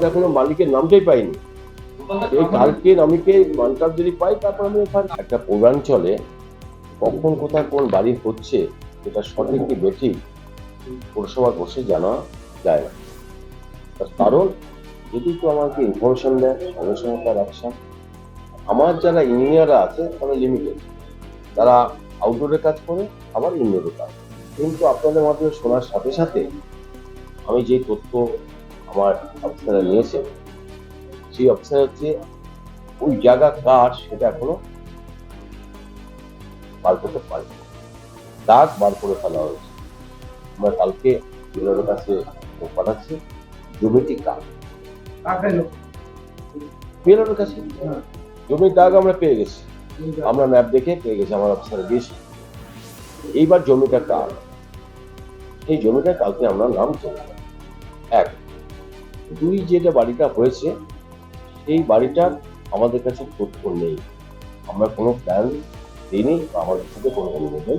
তো এখনও মালিকের নামটাই পাইনি। এই কালকে নামিকে মানকাপ যদি পাই, তারপর আমি ওখানে একটা পৌরাঞ্চলে কখন কোথায় কোন বাড়ি হচ্ছে এটা সঠিক কি বেঠিক, পৌরসভা বসে জানা যায় না। কারণ, যদি তো আমাকে ইনফরমেশন দেয় সঙ্গে সঙ্গে তার অ্যাকশন আমার যারা ইঞ্জিনিয়াররা আছে, তারা লিমিটেড তারা আউটডোরে কাজ করে, আবার ইনডোরে কাজ কিন্তু আপনাদের মাধ্যমে শোনার সাথে সাথে আমি যে তথ্য আমার অফিসাররা নিয়েছে সেই অফিসার হচ্ছে ওই জায়গা কার সেটা এখনও বার করতে পারি দাগ বার করে ফেলা হয়েছে। আমরা কালকে বিএলওর কাছে পাঠাচ্ছি। জমিটি কার? বিএলওর কাছে? জমির দাগ আমরা পেয়ে গেছি। আমরা ম্যাপ দেখে পেয়ে গেছি আমার অফিসারে দিয়েছি এইবার জমিটা কার? এই জমিটা কালকে আমরা নাম এক দুই যেটা বাড়িটা হয়েছে এই বাড়িটার আমাদের কাছে তথ্য নেই। আমরা কোনো প্ল্যান দিইনি বা আমাদের সাথে কোনো অনুমোদন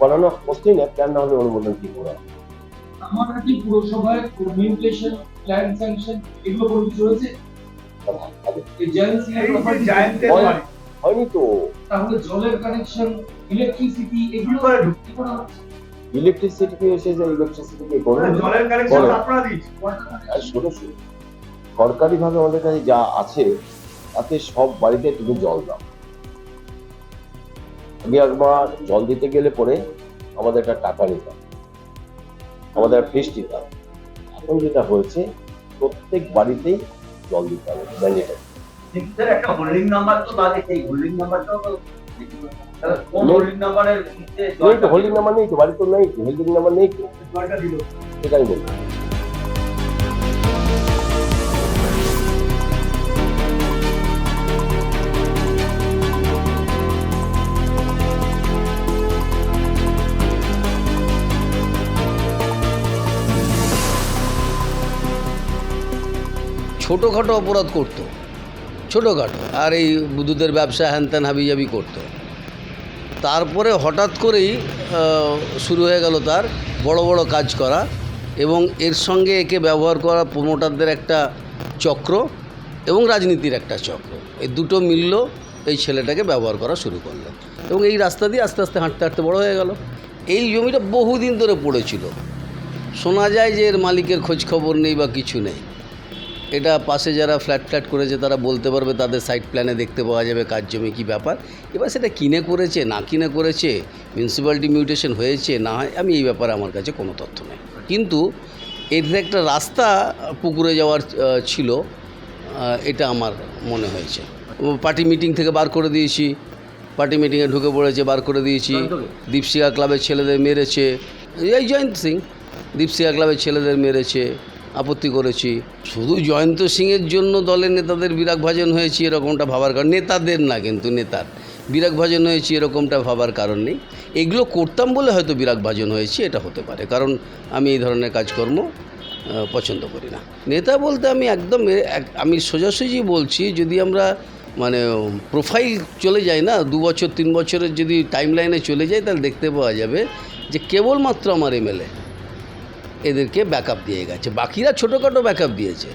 করানো প্রশ্নই না প্ল্যান না হলে অনুমোদন কি করা? আমারহাটি পুরসভায় কমিউনিকেশন প্ল্যান স্যাংশন এগুলো কোনো কিছু হয়েছে এই জয়েন্ট সিং এর property হয়নি তো। তাহলে জলের কানেকশন ইলেকট্রিসিটি এগুলো কি করা হচ্ছে? ইলেকট্রিসিটি কি এসেছে ইলেকট্রিসিটি কি করবে জলের কানেকশন বলো। আপনারা দিয়েছেন আর শোনো শোনো আমাদের কাছে যা আছে তাতে সব বাড়িতে তুমি জল দাও। আগে একবার জল দিতে গেলে পরে আমাদের একটা টাকা নিতাম। আমাদের ফিস দিতাম এখন যেটা হয়েছে প্রত্যেক বাড়িতেই জল দিতে হবে ম্যান্ডেটারি একটা হোল্ডিং নাম্বার তো হোল্ডিং নাম্বারটাও তো। হোল্ডিং নাম্বারের ভিত্তিতে নেই তো হোল্ডিং নাম্বার নেই তো বাড়ি তো নেই তো হোল্ডিং নাম্বার নেই তো। সেটাই বলছি। ছোটোখাটো অপরাধ করতো। ছোটোখাটো। আর এই দুধের ব্যবসা হ্যানত্যান হাবিজাবি করতো। তারপরে হঠাৎ করেই শুরু হয়ে গেল তার বড় বড় কাজ করা এবং এর সঙ্গে একে ব্যবহার করা প্রমোটারদের একটা চক্র এবং রাজনীতির একটা চক্র। এই দুটো মিলল, এই ছেলেটাকে ব্যবহার করা শুরু করল এবং এই রাস্তা দিয়ে আস্তে আস্তে হাঁটতে হাঁটতে বড় হয়ে গেল। এই জমিটা বহুদিন ধরে পড়েছিল। শোনা যায় যে এর মালিকের খোঁজ খবর নেই বা কিছু নেই। এটা পাশে যারা ফ্ল্যাট ফ্ল্যাট করেছে তারা বলতে পারবে তাদের সাইট প্ল্যানে দেখতে পাওয়া যাবে কাজ জমি কী ব্যাপার। এবার সেটা কিনে করেছে না কিনে করেছে মিউনিসিপ্যালিটি মিউটেশন হয়েছে না হয় আমি এই ব্যাপারে আমার কাছে কোনো তথ্য নেই। কিন্তু এর একটা রাস্তা পুকুরে যাওয়ার ছিল এটা আমার মনে হয়েছে। পার্টি মিটিং থেকে বার করে দিয়েছি। পার্টি মিটিংয়ে ঢুকে পড়েছে বার করে দিয়েছি। দীপশিকা ক্লাবের ছেলেদের মেরেছে। এই জয়ন্ত সিং দীপশিকা ক্লাবের ছেলেদের মেরেছে। আপত্তি করেছি। শুধু জয়ন্ত সিংয়ের জন্য দলের নেতাদের বিরাগ ভাজন হয়েছে এরকমটা ভাবার কারণ, নেতাদের না কিন্তু নেতার। বিরাগ ভাজন হয়েছে এরকমটা ভাবার কারণ নেই। এগুলো করতাম বলে হয়তো বিরাগ ভাজন হয়েছে, এটা হতে পারে। কারণ আমি এই ধরনের কাজকর্ম পছন্দ করি না। নেতা বলতে আমি একদম এক- আমি সোজাসুজি বলছি, যদি আমরা মানে প্রোফাইল চলে যায় না, দু বছর, তিন বছরের যদি টাইম লাইনে চলে যায়, তাহলে দেখতে পাওয়া যাবে যে কেবলমাত্র আমার এমএলএ এদেরকে ব্যাকআপ দিয়ে গেছে। বাকিরা ছোটোখাটো ব্যাকআপ দিয়েছে।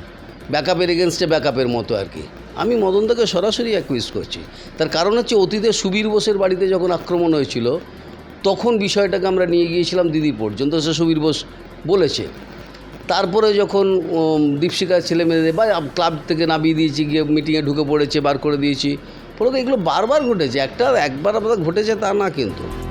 ব্যাকআপের এগেনস্টে ব্যাকআপের মতো আর কি। আমি মদনদাকে সরাসরি অ্যাকুইজ করছি। তার কারণ হচ্ছে অতীতে সুবীর বোসের বাড়িতে যখন আক্রমণ হয়েছিল, তখন বিষয়টাকে আমরা নিয়ে গিয়েছিলাম দিদি পর্যন্ত। সে সুবীর বোস বলেছে। তারপরে যখন দীপশিকার ছেলে মেয়েদের বা ক্লাব থেকে নামিয়ে দিয়েছি, গিয়ে মিটিংয়ে ঢুকে পড়েছে, বার করে দিয়েছি। ফলে এগুলো বারবার ঘটেছে। একটা একবার আপনার ঘটেছে তা না কিন্তু।